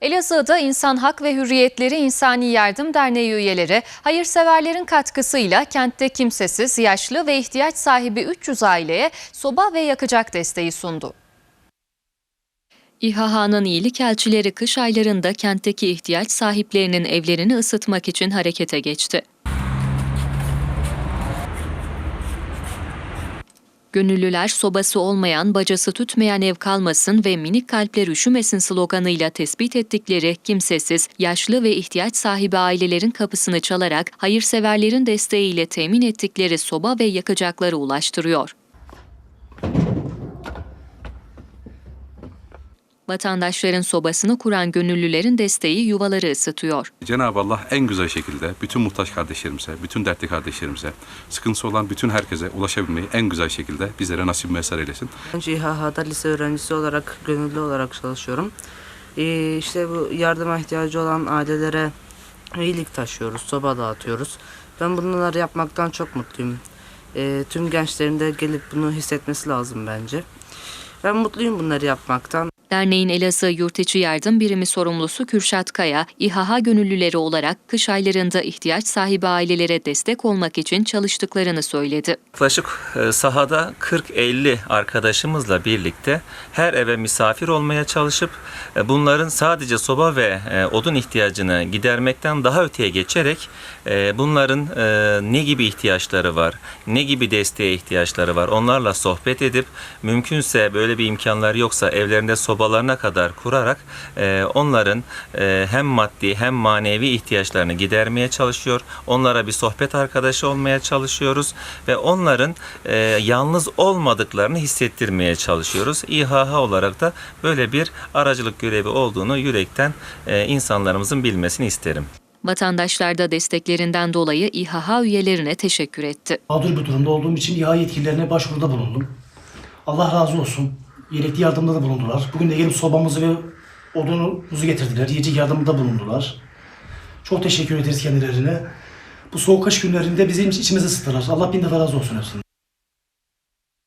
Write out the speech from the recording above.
Elazığ'da İnsan Hak ve Hürriyetleri İnsani Yardım Derneği üyeleri hayırseverlerin katkısıyla kentte kimsesiz, yaşlı ve ihtiyaç sahibi 300 aileye soba ve yakacak desteği sundu. İHH'nın iyilik elçileri kış aylarında kentteki ihtiyaç sahiplerinin evlerini ısıtmak için harekete geçti. Gönüllüler sobası olmayan, bacası tütmeyen ev kalmasın ve minik kalpler üşümesin sloganıyla tespit ettikleri kimsesiz, yaşlı ve ihtiyaç sahibi ailelerin kapısını çalarak hayırseverlerin desteğiyle temin ettikleri soba ve yakacakları ulaştırıyor. Vatandaşların sobasını kuran gönüllülerin desteği yuvaları ısıtıyor. Cenab-ı Allah en güzel şekilde bütün muhtaç kardeşlerimize, bütün dertli kardeşlerimize, sıkıntısı olan bütün herkese ulaşabilmeyi en güzel şekilde bizlere nasip mesar eylesin. Önce İHH'da lise öğrencisi olarak, gönüllü olarak çalışıyorum. Ee, işte bu yardıma ihtiyacı olan ailelere iyilik taşıyoruz, soba dağıtıyoruz. Ben bunları yapmaktan çok mutluyum. Ee, tüm gençlerin de gelip bunu hissetmesi lazım bence. Ben mutluyum bunları yapmaktan. Derneğin Elazığ Yurtiçi Yardım Birimi sorumlusu Kürşat Kaya, İHH gönüllüleri olarak kış aylarında ihtiyaç sahibi ailelere destek olmak için çalıştıklarını söyledi. Yaklaşık e, sahada 40-50 arkadaşımızla birlikte her eve misafir olmaya çalışıp e, bunların sadece soba ve e, odun ihtiyacını gidermekten daha öteye geçerek bunların ne gibi ihtiyaçları var, ne gibi desteğe ihtiyaçları var onlarla sohbet edip mümkünse böyle bir imkanlar yoksa evlerinde sobalarına kadar kurarak e, onların e, hem maddi hem manevi ihtiyaçlarını gidermeye çalışıyor. Onlara bir sohbet arkadaşı olmaya çalışıyoruz ve onların e, yalnız olmadıklarını hissettirmeye çalışıyoruz. İHH olarak da böyle bir aracılık görevi olduğunu yürekten e, insanlarımızın bilmesini isterim. Vatandaşlar da desteklerinden dolayı İHH üyelerine teşekkür etti. mağdur bir durumda olduğum için İHA yetkililerine başvuruda bulundum. Allah razı olsun. Gerekli yardımda da bulundular. Bugün de gelip sobamızı ve odunumuzu getirdiler. Yiyecek yardımında bulundular. Çok teşekkür ederiz kendilerine. Bu soğuk kış günlerinde bizim içimizi ısıttılar. Allah bin defa razı olsun hepsinden.